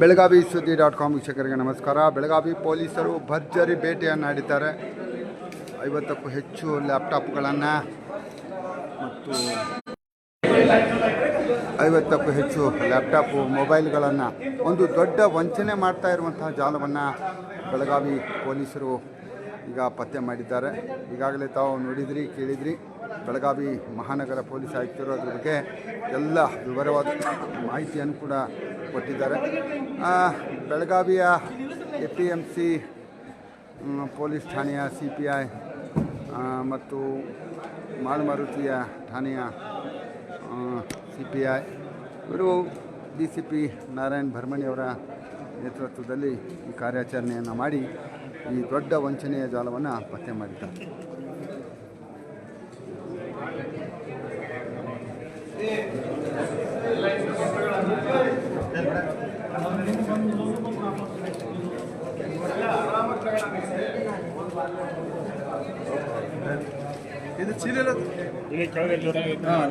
ಬೆಳಗಾವಿ ಸುದ್ದಿ dot com ವೀಕ್ಷಕರಿಗೆ ನಮಸ್ಕಾರ. ಬೆಳಗಾವಿ ಪೊಲೀಸರು ಭರ್ಜರಿ ಭೇಟಿಯನ್ನು ನೀಡಿದ್ದಾರೆ. ಐವತ್ತಕ್ಕೂ ಹೆಚ್ಚು ಲ್ಯಾಪ್ಟಾಪ್ಗಳನ್ನು ಮತ್ತು ಐವತ್ತಕ್ಕೂ ಹೆಚ್ಚು ಲ್ಯಾಪ್ಟಾಪು, ಮೊಬೈಲ್ಗಳನ್ನು ಒಂದು ದೊಡ್ಡ ವಂಚನೆ ಮಾಡ್ತಾ ಇರುವಂತಹ ಜಾಲವನ್ನು ಬೆಳಗಾವಿ ಪೊಲೀಸರು ಈಗ ಪತ್ತೆ ಮಾಡಿದ್ದಾರೆ. ಈಗಾಗಲೇ ತಾವು ನೋಡಿದ್ರಿ, ಕೇಳಿದ್ರಿ. ಬೆಳಗಾವಿ ಮಹಾನಗರ ಪೊಲೀಸ್ ಆಯುಕ್ತರು ಅದ್ರ ಬಗ್ಗೆ ಎಲ್ಲ ವಿವರವಾದ ಮಾಹಿತಿಯನ್ನು ಕೂಡ ಕೊಟ್ಟಿದ್ದಾರೆ. ಬೆಳಗಾವಿಯ A P M C police ಠಾಣೆಯ ಸಿ ಪಿ ಐ ಮತ್ತು ಮಾಳ್ಮಾರುತಿಯ ಠಾಣೆಯ ಸಿ ಪಿ ಐ ಇವರು ಡಿ ಸಿ ಪಿ ನಾರಾಯಣ್ ಭರ್ಮಣಿಯವರ ನೇತೃತ್ವದಲ್ಲಿ ಈ ಕಾರ್ಯಾಚರಣೆಯನ್ನು ಮಾಡಿ ಈ ದೊಡ್ಡ ವಂಚನೆಯ ಜಾಲವನ್ನು ಪತ್ತೆ ಮಾಡಿದ್ದಾರೆ. ಇದು ಸೀರಿಯಲ್ ಹಾಂ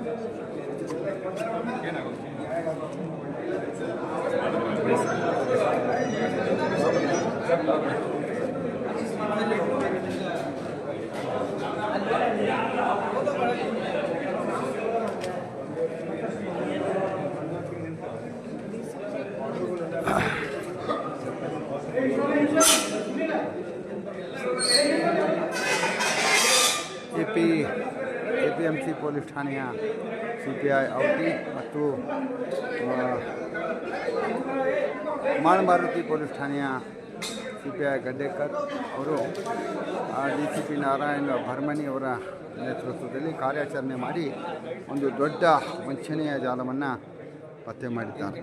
ಸಿ ಪೊಲೀಸ್ ಠಾಣೆಯ ಸಿ ಪಿ ಐ ಔಟಿ ಮತ್ತು ಮಾನ ಮಾಳ್ಮಾರುತಿ ಪೊಲೀಸ್ ಠಾಣೆಯ ಸಿ ಪಿ ಐ ಗಡ್ಡೇಕರ್ ಅವರು D C P Narayana Bharmani ಅವರ ನೇತೃತ್ವದಲ್ಲಿ ಕಾರ್ಯಾಚರಣೆ ಮಾಡಿ ಒಂದು ದೊಡ್ಡ ವಂಚನೆಯ ಜಾಲವನ್ನು ಪತ್ತೆ ಮಾಡಿದ್ದಾರೆ.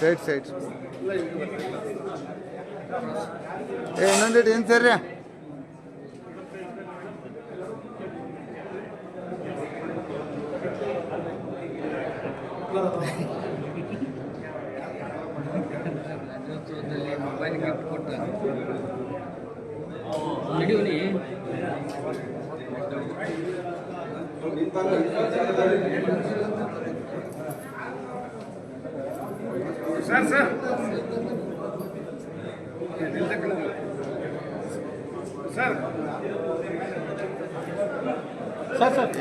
Side side. ಏ ಇನ್ನೊಂದು ಏನು ಸರ್ ಮೊಬೈಲ್ ಗಿಫ್ಟ್ ಕೊಟ್ಟ ವಿಡಿಯೋನಿ ಸರ್ ಸರ್. ಸರ್.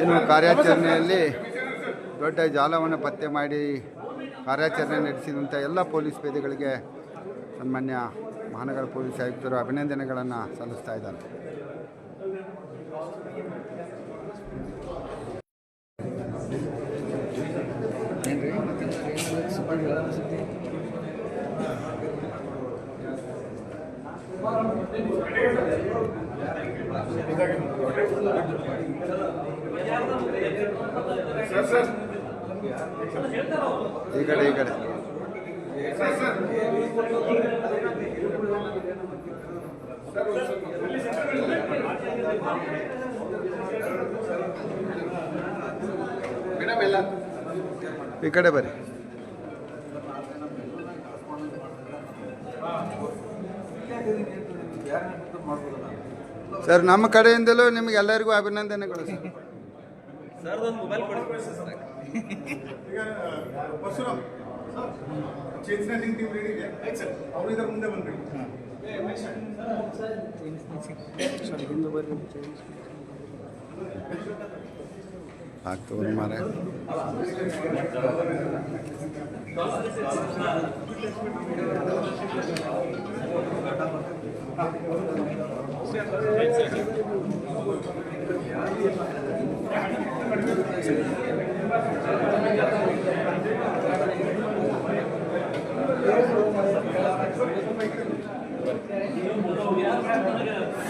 ಏನು ಕಾರ್ಯಾಚರಣೆಯಲ್ಲಿ ದೊಡ್ಡ ಜಾಲವನ್ನು ಪತ್ತೆ ಮಾಡಿ ಕಾರ್ಯಾಚರಣೆ ನಡೆಸಿದಂಥ ಎಲ್ಲ ಪೊಲೀಸ್ ಪೇದೆಗಳಿಗೆ ಸನ್ಮಾನ್ಯ ಮಹಾನಗರ ಪೊಲೀಸ್ ಆಯುಕ್ತರು ಅಭಿನಂದನೆಗಳನ್ನು ಸಲ್ಲಿಸ್ತಾ ಇದ್ದಾರೆ ಏನ್ರಿ ಮತ್ತೆ ಸೂಪರ್ ಸುದ್ದಿ ಸರ್ ಸರ್ ಈ ಕಡೆ ಈ ಕಡೆ ಈ ಕಡೆ ಬರ್ರಿ ಸರ್ ನಮ್ಮ ಕಡೆಯಿಂದಲೂ ನಿಮಗೆ ಎಲ್ಲರಿಗೂ ಅಭಿನಂದನೆಗಳು ಸರ್. ಈಗ Parashuram chain snatching team ready ಇದೆ ಆಯ್ತು ಸರ್ ಅವ್ರು ಇದರ ಮುಂದೆ ಬಂದ್ರಿ ಆಗ್ತದೆ ಮಾರೆ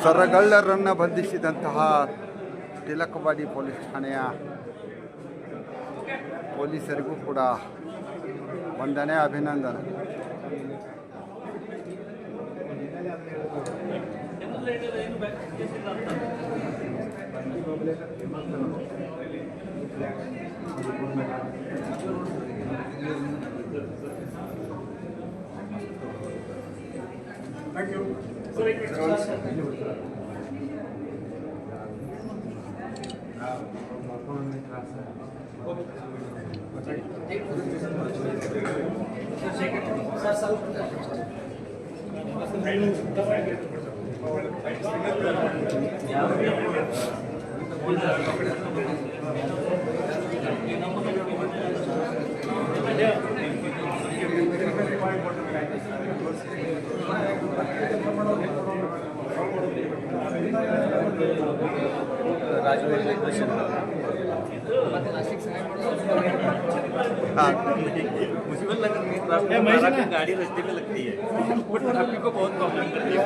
ಸರಗಳ್ಳರನ್ನು ಬಂಧಿಸಿದಂತಹ ತಿಲಕವಾಡಿ ಪೊಲೀಸ್ ಠಾಣೆಯ ಪೊಲೀಸರಿಗೂ ಕೂಡ ವಂದನೆ ಅಭಿನಂದನೆ. Thank you. Sorry, Mr. Thank you. मुझे लग रहा है गाड़ी रास्ते में लगती है। बट ट्रैफ़िक को बहुत प्रॉब्लम करती है।